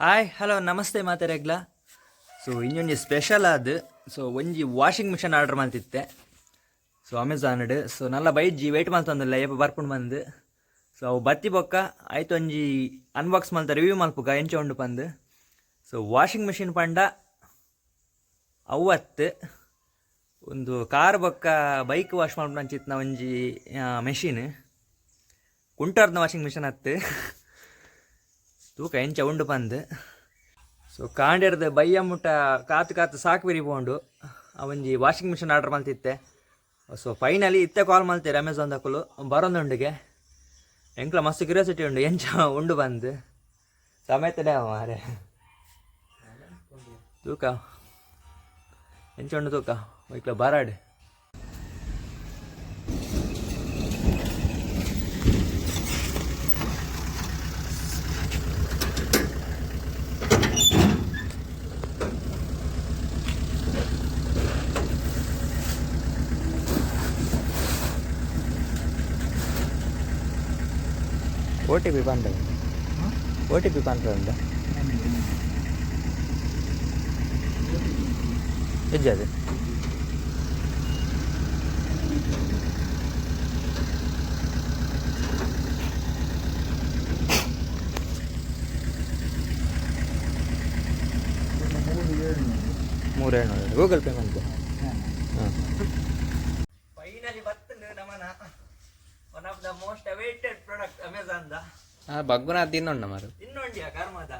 Hi hello ನಮಸ್ತೆ ಮಾತಾರೆಗ್ಲ so ಇನ್ನೊಂದು ಸ್ಪೆಷಲ್ ಆದ್. ಸೊ ಒಂಜಿ ವಾಷಿಂಗ್ ಮಿಷನ್ ಆರ್ಡರ್ ಮಾಡ್ತಿತ್ತೆ ಸೊ ಅಮೆಝಾನ್ಡ್ ಸೊ ನಲ್ಲ ಬೈಜಿ ವೆಯ್ಟ್ ಮಾಡ್ತಂದಿಲ್ಲ ಏಪ ಬರ್ಕೊಂಡು ಬಂದು. ಸೊ ಅವು ಬತ್ತಿ ಬೊಕ್ಕ, ಆಯ್ತು ಒಂಜಿ ಅನ್ಬಾಕ್ಸ್ ಮಲ್ತ ರಿವ್ಯೂ ಮಲ್ಪುಗ ಎಂಚ ಉಂಡು ಬಂದು ಸೊ ವಾಷಿಂಗ್ ಮಿಷಿನ್ ಪಂಡ ಅವತ್ತು ಒಂದು ಕಾರ್ ಬೊಕ್ಕ ಬೈಕ್ ವಾಶ್ ಮಾಡ್ಬಿಟ್ಟು ಒಂಜಿ ಮೆಷಿನ್ ಕುಂಟಾರ್ದ ವಾಷಿಂಗ್ ಮಿಷನ್ ಹತ್ತು ತೂಕ ಎಂಚ ಉಂಡು ಬಂದ್ ಸೊ ಕಾಂಡೆರ್ದ ಬೈಯ ಮುಟ್ಟ ಕಾತು ಕಾತು ಸಾಕು ಬಿರಿಪೋಂಡು ಅವೊಂಜಿ ವಾಷಿಂಗ್ ಮಿಷಿನ್ ಆರ್ಡರ್ ಮಲ್ತಿತ್ತೆ. ಸೊ ಫೈನಲಿ ಇತ್ತೆ ಕಾಲ್ ಮಲ್ತೀರಿ ಅಮೆಝಾನ್ ದಕ್ಕಲು ಬರೋಂದುಂಡಿಗೆ. ಎಂಕ್ಲ ಮಸ್ತ್ ಕ್ಯೂರಿಯಾಸಿಟಿ ಉಂಡು. ಎಂಚ ಉಂಡು ಬಂದು ಸಮೇತನೇ ಮಾರೆ. ತೂಕ. ಎಂಚ ಉಂಡು ತೂಕ. ವೈಕ್ಲ ಬರಾಡ್. ಓ ಟಿ ಪಿ ಬಂದ ಓ ಟಿ ಪಿ ಬಂದ ಹೆಜ್ಜೆ ಮೂರು ಏಳ್ನೂರು. ಗೂಗಲ್ ಪೇ ಮಾಡ್ತೆ ಹಾಂ ಫೈನಲಿ ಬರ್ತದೆ ನಮ್ಮನ one of the most awaited product ಅಮೆಝಾನ್ದ ಬಗ್ಗುನ ತಿನ್ನೋಣ ಮಾರು. ಇನ್ನೊಂಡಿಯ ಕರ್ಮದ?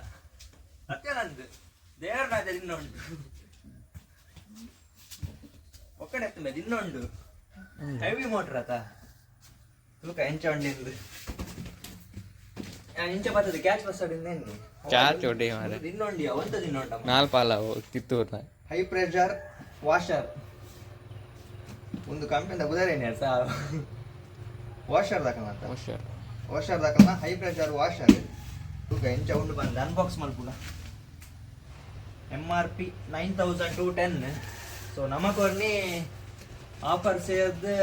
ಸತ್ಯನಂದ್ ದೇವರನಾದ ಒಕ್ಕಣೆ ಒಕ್ಕಡೆ ಮೇಲೆ ಇನ್ನೊಂದು. ಹೆವಿ ಮೋಟ್ರ್ ಆತ. ತೂಕ ಎಂಚ ಉಂಡಿಂದು ಇಂಚ ಬರ್ತದೆ ಕ್ಯಾಚ್ ಬಸ್ ಏನು ಕ್ಯಾಚ್ ಒಡಿ ಮಾರೆ. ಇನ್ನೊಂಡಿಯ ಒಂತದ ಇನ್ನೊಂಡ ನಾಲ್ ಪಾಲ ಕಿತ್ತೂರ್ನ. ಹೈ ಪ್ರೆಷರ್ ವಾಷರ್ ಒಂದು ಕಂಪನಿಯಿಂದ ಬುಧಾರೇನೆ ಸಾ ವಾಷರ್ ತಕೊಂಡ ವಾಷರ್ ದಾಖಲ ಹೈ ಪ್ರೆಷರ್ ವಾಷರ್ ತೂಕ ಎಂಚ ಉಂಡು ಬಂದು unbox ಮಲ್ಪುಡ M R P nine thousand two ten so ನಮಕೊರ್ನಿ offer ಸೇರ್ದು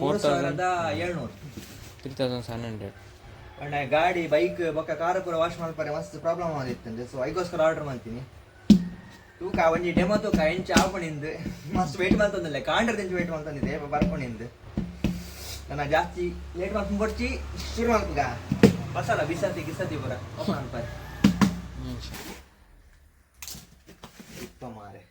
ಮೂರು 4,000. ಸಾವಿರದ ಏಳ್ನೂರು. ತ್ರೀ ತೌಸಂಡ್ ಸೆವೆನ್ ಹಂಡ್ರೆಡ್ ಅಣ್ಣ ಗಾಡಿ ಬೈಕ್ ಬೊಕ್ಕ ಕಾರ್ ಪೂರ ವಾಶ್ ಮಾಡ್ಪಾರೆ ಮಸ್ತ್ ಪ್ರಾಬ್ಲಮ್ ಆಗಿತ್ತಂದೆ ಸೊ ಐಗೋಸ್ಕರ ಆರ್ಡರ್ ಮಾಡ್ತೀನಿ. ತೂಕ ಒಂಜಿ ಡೆಮೋ ತೂಕ ಎಂಚ ಹಾಕೊಂಡಿಂದು ಮಸ್ತ್ ವೇಟ್ ಮಾಡ್ತಂದಿಲ್ಲ ಕಾಂಡ್ರದಿಂಚ ವೇಟ್ ಮಾಡ್ತಂದಿದೆ ಬರ್ಕೊಂಡಿಂದು ನನ್ನ ಜಾಸ್ತಿ ಲೇಟ್ ಮಾಡ್ಕೊಂಡು ಬರ್ತಿ ಶುರು ಮಾಡ್ಕೊಂಡ ಬಸಲ್ಲ ಬಿಸತಿ ಗಿಸತಿ ಬರ ಇಪ್ಪ ಮಾರೆ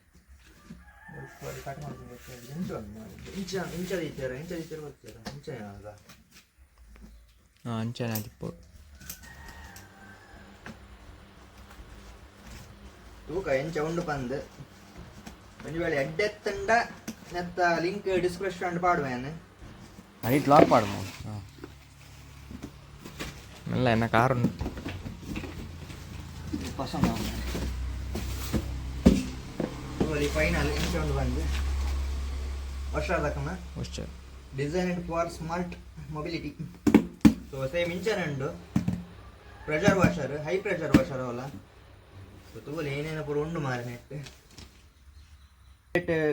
ಅಂಚನೆ ಆದಿಪ್ಪು ತೂಕ ಎಂಚ ಉಂಡು ಬಂದ್ ವೇಳೆ ಎಡ್ಡೆತ್ತಂಡ ನೆತ್ತ ಲಿಂಕ್ ಡಿಸ್ಕ್ರಿಪ್ಷನ್ ಪಾಡುವೇನು ಎನ್ನ ಕಾರು ಪಸಂದ ಫೈನಲ್ ಎಂಚ ಉಂಡು ಬಂದು ವರ್ಷ ಅದಕ್ಕಮ್ಮ ಹುಷಾರ್ designed for smart mobility so same ಇಂಚರ್ ಉಂಡು pressure washer high pressure washer ಅವಲ್ಲ ಸೊ ತೂಲಿ ಏನೇನೋ ಪೂರ ಉಂಡು ಮಾರ ನೆಟ್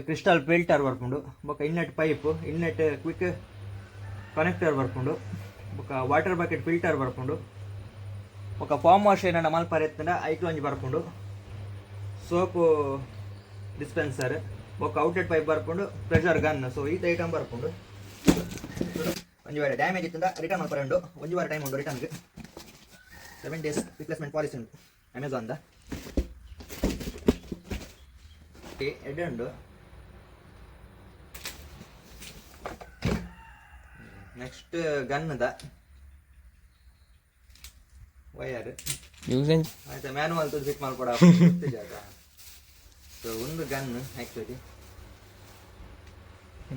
ಕ್ರಿಸ್ಟಲ್ ಫಿಲ್ಟರ್ ಬರ್ಕೊಂಡು ಬೊಕ್ಕ inlet pipe inlet quick connector ಬರ್ಕೊಂಡು ಬೊಕ್ಕ ವಾಟರ್ ಬಕೆಟ್ ಫಿಲ್ಟರ್ ಬರ್ಕೊಂಡು ಬೊಕ್ಕ ಫಾರ್ಮ್ ವಾಶ್ ಏನಾರ ಮಲ್ಪರ ಎತ್ತಂಡ ಐಕ್ಲು ಒಂಜಿ ಬರ್ಕೊಂಡು ಸೋಪು ಡಿಸ್ಪೆನ್ಸರ್ ಬೊಕ್ಕ ಔಟ್ಲೆಟ್ ಪೈಪ್ ಬರ್ಕೊಂಡು ಪ್ರೆಷರ್ ಗನ್ ಸೊ ಈ ಐಟಮ್ ಬರ್ಕೊಂಡು, ಒಂದು ವೇಳೆ ಡ್ಯಾಮೇಜ್ ಇತ್ತಂದ ರಿಟರ್ನ್ ಮಾಡ್ಕೊಂಡು ಒಂದು ವಾರ ಟೈಮ್ ಉಂಟು ರಿಟರ್ನ್ಗೆ ಸೆವೆನ್ ಡೇಸ್ ರಿಪ್ಲೇಸ್ಮೆಂಟ್ ಪಾಲಿಸಿ ಉಂಟು ಅಮೆಝಾನ್ದ ಎಡ್ ಉಂಟು. ನೆಕ್ಸ್ಟ್ ಗನ್ನದ ವಯರ್ ಯೂಸೇಜ್ ಆಯ್ತಾ ಮ್ಯಾನುವಲ್ ತು ಫಿಟ್ ಮಾಡ್ಕೊಡ ಜಾಗ. ಸೊ ಒಂದು ಗನ್ ಆ್ಯಕ್ಚುಲಿ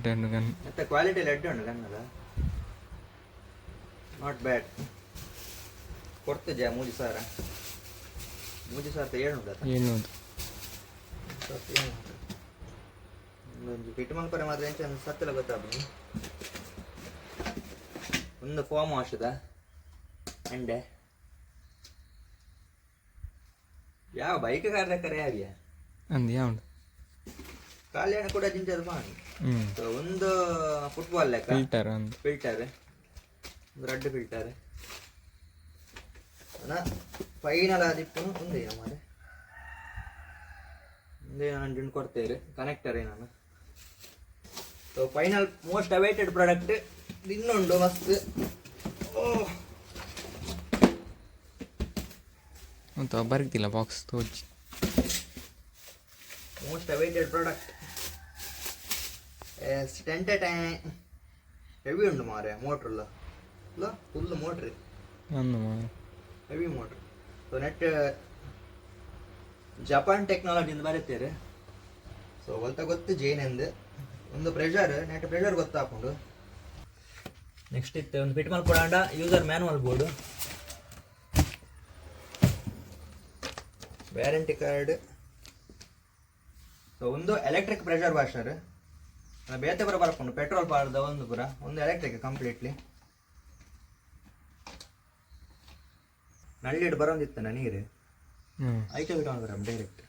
ಟೆನ್ ಗನ್ ಮತ್ತೆ ಕ್ವಾಲಿಟಿ ಲೆಡ್ ಉಂಟು ಗನ್ನದ ನಾಟ್ ಬ್ಯಾಡ್ ಕೊಡ್ತಿದ್ಯಾ ಮೂಜಿ ಸಾವಿರ ಮೂಜಿ ಸಾವಿರದ ಏಳ್ನೂರ ಏಳ್ನೂರು ಒಂದು ಫಿಟ್ ಮಾಡ್ಕೊರೆ ಮಾತ್ರ ಎಂಚ ಸತ್ತೆಲ್ಲ ಗೊತ್ತಾಗ್ಬೋದು. ಒಂದು ಫಾರ್ಮ್ ವಾಶದ ಅಂಡೆ. ಯಾವ ಬೈಕ್ ಕಾರ್ದ ಕರೆ ಯಾವ್ಯಾ ಅಂದ್ ಯಾವ ಕಲ್ಯಾಣ ಕೂಡ ಜಿಂಚದ ಪಾಣಿ ಒಂದು ಫುಟ್ಬಾಲ್ ಲೆಕ್ಕ? ಫಿಲ್ಟರ್ ಒಂದು. ಫಿಲ್ಟರ್ ಒಂದು ರೆಡ್ ಫಿಲ್ಟರ್ ಫೈನಲ್ ಆದಿಪ್ಪು ಒಂದೇ ಮಾರೆ ಒಂದೇ ನಾನು ಜಿಂಡ್ ಕೊಡ್ತೇವೆ ಕನೆಕ್ಟರ್ ನಾನು so final most awaited product ಇನ್ನೊಂದು ಮಸ್ತ್ ಓ ಅಂತ ಬರ್ತಿಲ್ಲ ಬಾಕ್ಸ್ ತೋಚಿ ಮೋಸ್ಟ್ ಅವೈಟೆಡ್ ಪ್ರಾಡಕ್ಟ್ ಟೆಂಟೆ ಟೈ ಹೆವಿ ಉಂಟು ಮಾರೆ ಮೋಟ್ರಲ್ಲ ಇಲ್ಲ ಫುಲ್ ಮೋಟ್ರ್ ಮಾರೆ ಹೆವಿ ಮೋಟ್ರ್ ಸೊ ನೆಟ್ ಜಪಾನ್ ಟೆಕ್ನಾಲಜಿಯಿಂದ ಬರೀತೀರಿ ಸೊ ಒಲ್ತ ಗೊತ್ತು ಜೇನೆಂದು ಒಂದು ಪ್ರೆಷರ್ ನೆಟ್ ಪ್ರೆಷರ್ ಗೊತ್ತಾಕೊಂಡು ನೆಕ್ಸ್ಟ್ ಇತ್ತು ಒಂದು fit ಮಲ್ಪಡಾಂಡ user manual board warranty card so ಒಂದು ಎಲೆಕ್ಟ್ರಿಕ್ ಪ್ರೆಷರ್ ವಾಷರ್ ಬೇತೆ ಬರ ಬರ್ಕೊಂಡು ಪೆಟ್ರೋಲ್ ಪಾರ್ದ ಒಂದು ಪುರ ಒಂದು ಎಲೆಕ್ಟ್ರಿಕ್ ಕಂಪ್ಲೀಟ್ಲಿ ನಳ್ಳಿಡ್ ಬರೋಂದಿತ್ತ ನೀರು. ಬಿಟ್ಟು ಬರಮ್ ಡೈರೆಕ್ಟ್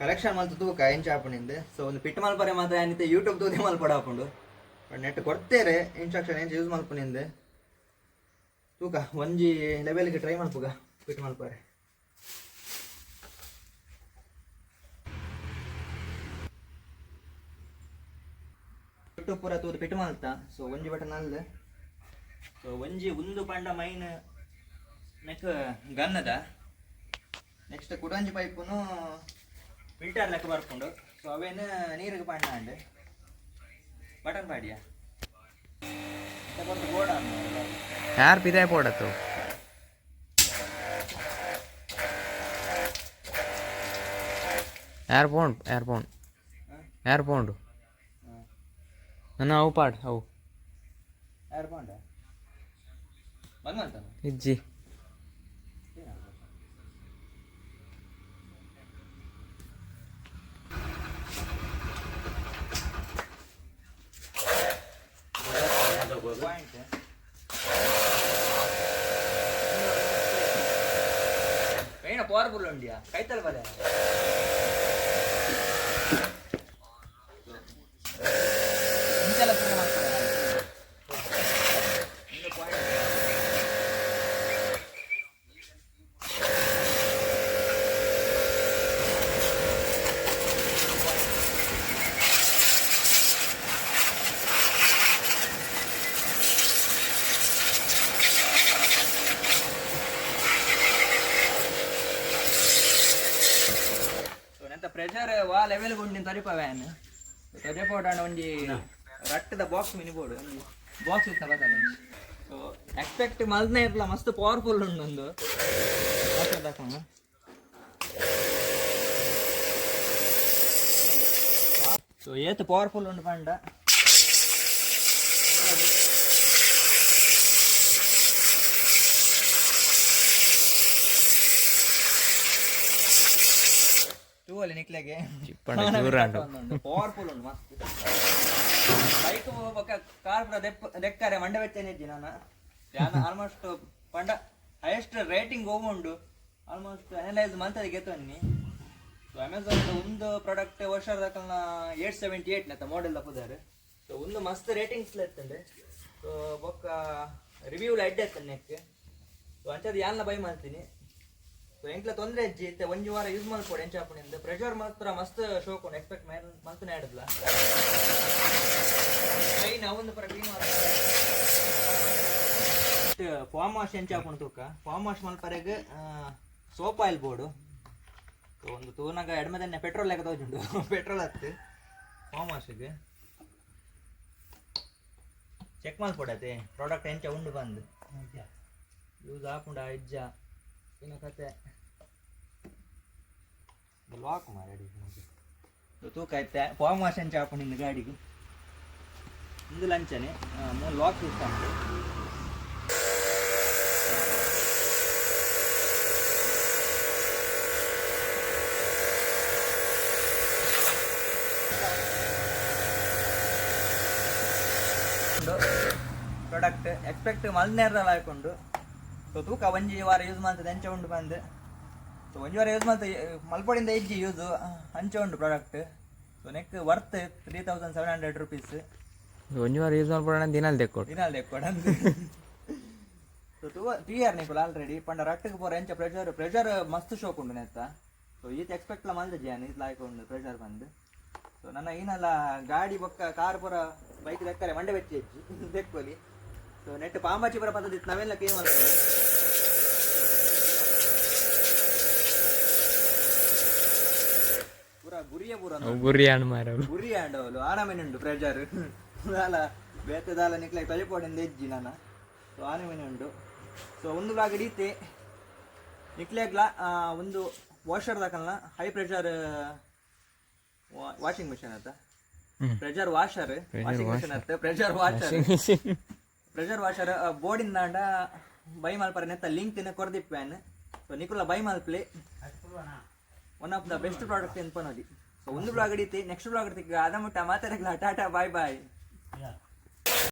ಕಲೆಕ್ಷನ್ ಮಲ್ತು ತೂಕ ಎಂಚ ಸೊ ಒಂದು ಪಿಟ್ ಮಲ್ಪರೆ ಮಾತ್ರ ಏನಿತ್ತು ಯೂಟ್ಯೂಬ್ ತೂದಿ ಮಲ್ಪಡ ಹಾಕೊಂಡು. ನೆಟ್ ಕೊಡ್ತೇರೆ ಇನ್ಸ್ಟ್ರಕ್ಷನ್ ಎಂಚ ಯೂಸ್ ಮಲ್ಪನಿಂದೆ ತೂಕ ಒಂಜಿ ಲೆವೆಲ್ಗೆ ಟ್ರೈ ಮಲ್ಪುಗ ಪಿಟ್ ಮಲ್ಪರೆ ಬಿಟ್ಟು ಪೂರ ತೂದು ಪಿಟ್ ಮಲ್ತ ಸೊ ಒಂಜಿ ಬಟನ್ ಅಲ್ಲ ಸೊ ಒಂಜಿ ಒಂದು ಪಂಡ ಮೈನ್ ನೆಕ್ ಗನ್ ಅದ. ನೆಕ್ಸ್ಟ್ ಕುಡಂಜಿ ಪೈಪುನು ಫಿಲ್ಟರ್ ಲೆಕ್ಕ ಬರ್ಕೊಂಡು ಸೊ ಅವೇನು ನೀರಿಗೆ ಪಂಡ ಬಟನ್ ಗೋಡ ಯಾರು ಪಿದಾಯ ಪೋಡತ್ತು ಯಾರು ಪೋಂಡ್ ಯಾರು ಪೋಂಡ್ ಯಾರು ಪೋಂಡು ನನ್ನ ಅವು ಪಾಡ್ ಅವು. ಯಾರು ಪೋಂಡ ಬಂದ ಇಜ್ಜಿ. போது மெயினா போற பொருள் வண்டியா? கைத்தலை பாரு ಪ್ರೆಷರ್ ವಾ ಲೆವೆಲ್ ಗೊಂಡಿನ ತರಿಪವ್ಯಾನ್ ತರಿಪೋಡಾಣ ಒಂಜಿ ರಟ್ಟದ ಬಾಕ್ಸ್ ಮಿನಿ ಬೋರ್ಡ್ ಒಂದು ಬಾಕ್ಸ್ ಇತ್ತ ಬದಲ ಸೊ ಎಕ್ಸ್ಪೆಕ್ಟ್ ಮಲ್ದನೆ ಇರ್ಲ ಮಸ್ತ್ ಪವರ್ಫುಲ್ ಉಂಡು ಒಂದು ಹಾಕೋಣ ಸೊ ಏತ್ ಪವರ್ಫುಲ್ ಉಂಡು ಪಂಡ ಟೂ ಅಲ್ಲಿ ನಿಕ್ಲೆಗೆ? ಚಿಪ್ಪಣ್ಣ ಪವರ್ಫುಲ್ ಉಂಟು. ಮಸ್ತ್. ಬೈಕ್ ಹೋಗ್ಬೇಕ? ಕಾರ್ ಪುರ ದೆಕ್ಕರೆ ಮಂಡ ವೆಚ್ಚನೆ ಇದ್ದಿ ನಾನು. ಯಾನ ಆಲ್ಮೋಸ್ಟ್ ಪಂಡ ಹೈಯೆಸ್ಟ್ ರೇಟಿಂಗ್ ಹೋಗುಂಡು. ಆಲ್ಮೋಸ್ಟ್ ಅನಲೈಸ್ ಮಂತದ ಗೆತ್ತನ್ನಿ ಸೊ ಅಮೆಝಾನ್ ಒಂದು ಪ್ರಾಡಕ್ಟ್ ವರ್ಷದ ಏಟ್ ಸೆವೆಂಟಿ ಏಟ್ ನತ್ತ ಮಾಡೆಲ್ ತಪ್ಪದಾರೆ ಸೊ ಒಂದು ಮಸ್ತ್ ರೇಟಿಂಗ್ಸ್ ಇರ್ತದೆ ಸೊ ಬೊಕ್ಕ ರಿವ್ಯೂ ಅಡ್ಡೆ ಇರ್ತದೆ ನೆಕ್ ಸೊ ಅಂಚದ ಯಾಲ್ನ ಬೈ ಮಾಡ್ತೀನಿ? ಎಂಕ್ಲ ತೊಂದ್ರೆ ಅಜ್ಜಿ ಇತ್ತೆ ಒಂಜಿ ವಾರ ಯೂಸ್ ಮಾಡ್ಕೊಡಿ ಎಂಚ ಹಾಪಣಿಂದ ಪ್ರೆಷರ್ ಮಾತ್ರ ಮಸ್ತ್ ಶೋಕೊಂಡು ಎಕ್ಸ್ಪೆಕ್ಟ್ ಮಂತನೇ ಆಡಿದ್ಲ. ಕೈನ ಒಂದು ಪರ ಕ್ಲೀನ್ ಫಾರ್ಮ್ ವಾಶ್ ಎಂಚ ಹಾಕೊಂಡು ತೂಕ. ಫಾರ್ಮ್ ವಾಶ್ ಮಲ್ಪರೆಗೆ ಸೋಪ್ ಆಯಿಲ್ ಬೋರ್ಡು ಒಂದು ತೂನಾಗ ಎಡಮೆ ತನ್ನೆ ಪೆಟ್ರೋಲ್ ಲೆಕ್ಕ ತೋಜುಂಡು. ಪೆಟ್ರೋಲ್ ಹತ್ತು. ಫಾರ್ಮ್ ವಾಶಿಗೆ ಚೆಕ್ ಮಲ್ಪಡತೆ ಪ್ರಾಡಕ್ಟ್ ಎಂಚ ಉಂಡು ಬಂದು. ಯೂಸ್ ಹಾಕೊಂಡ ಇಜ್ಜ. ಇನ್ನು ಕತೆ. ಲಾಕ್ ಮಾಡಿ ತೂಕ ಐತೆ. ಫಾರ್ಮ್ ವಾಶ್ ಎಂಚ ಹಾಕೊಂಡಿದ್ದು ಗಾಡಿಗೆ. ಇಂದು ಲಂಚನೆ. ಮೂರು ಲಾಕ್ ಇರ್ತಾನೆ ಪ್ರಾಡಕ್ಟ್ ಎಕ್ಸ್ಪೆಕ್ಟ್ ಮಲ್ನೇರ್ದಲ್ಲಿ ಹಾಕೊಂಡು. ಸೊ ತೂಕ ಒಂಜಿ ವಾರ ಯೂಸ್ ಮಾಡ್ತದೆ ಅಂಚೆ ಉಂಡು ಬಂದು. ಸೊ ಒಂಜಿ ವಾರ ಯೂಸ್ ಮಾಡ್ತದೆ ಮಲ್ಪಡಿಂದ ಇಜ್ಜಿ ಯೂಸ್ ಅಂಚೆ ಉಂಡು product so neck worth three thousand seven hundred rupees ಒಂಜಿ ವಾರ ಯೂಸ್ ಮಾಡ್ಬೋಣ ದಿನಾಲ್ ತೆಕ್ಕೊಡು. ದಿನಾಲ್ ಕೊಡಂದು ಸೊ ಟೂ ತ್ರೀ ಇಯರ್ ನಿಕುಲ್ ಆಲ್ರೆಡಿ ಪಂಡ ರಟ್ಟಿಗೆ ಪೋರ ಎಂಚ ಪ್ರೆಷರ್ ಪ್ರೆಷರ್ ಮಸ್ತ್ ಶೋಕ್ ಉಂಡು ನೆತ್ತ. ಸೊ ಈತ ಎಕ್ಸ್ಪೆಕ್ಟ್ ಲ ಮಲ್ದ ಜಿಯಾನ್ ಇದು ಲಾಯ್ಕ ಉಂಡು ಪ್ರೆಷರ್ ಬಂದು. ಸೊ ನನ್ನ ಏನಲ್ಲ ಗಾಡಿ ಬೊಕ್ಕ ಕಾರ್ ಪೂರ ಬೈಕ್ ದಕ್ಕರೆ ಮಂಡೆ ಬೆಚ್ಚಿ ಹೆಚ್ಚಿ ತೆಕ್ಕೊಲಿ. ಸೊ ನೆಟ್ ಪಾಂಬಾಚಿ ಪುರ ಪದ್ಧತಿ ನಾವೆಲ್ಲ ಕ್ಲೀನ್ ಮಾಡ್ತೀವಿ. ಅವು ಗುರಿಯಾಣ ಮಾರವು ಗುರಿ ಆಂಡವಲು ಆನಮೆನುಂಡು ಪ್ರೆಜರ್. ದಾಲ ಬೇತೆ ದಾಲ ನಿಕ್ಲೆ ಕಲಿಪೋಡಿಂದ ಎಜ್ಜಿ ನಾನ ಸೊ ಆನಮೆನುಂಡು ಸೊ ಒಂದು ಬಾಗಡಿತೆ ಹಿಡೀತೆ ನಿಕ್ಲೆಗ್ಲ ಒಂದು ವಾಷರ್ ದಾಕಲ್ನ? ಹೈ ಪ್ರೆಷರ್ ವಾಷಿಂಗ್ ಮಿಷಿನ್ ಅಂತ. ಪ್ರೆಷರ್ ವಾಷರ್ ವಾಷಿಂಗ್ ಮಿಷಿನ್ ಅಂತ ಪ್ರೆಷರ್ ವಾಷರ್ ಪ್ರೆಷರ್ ವಾಷರ್ ಬೋರ್ಡಿಂದ ಅಂಡ ಬೈ ಮಾಲ್ಪರ ನೆತ್ತ ಲಿಂಕ್ ಕೊರ್ದಿಪ್ಪ ಸೊ ನಿಕುಲ buy ಮಲ್ಪ್ಲೆ one of the best product ಎನ್ಪನೋದಿ ಒಂದು ಬ್ಲಾಗ್ ಹಿಡಿತಿ ನೆಕ್ಸ್ಟ್ ಬ್ಲಾಗ್ ಹಿಡ್ತೀವಿ ಅದ ಮುಟ್ಟ ಮಾತಾಡಕ್ಲ ಟಾಟಾ ಬಾಯ್ ಬಾಯ್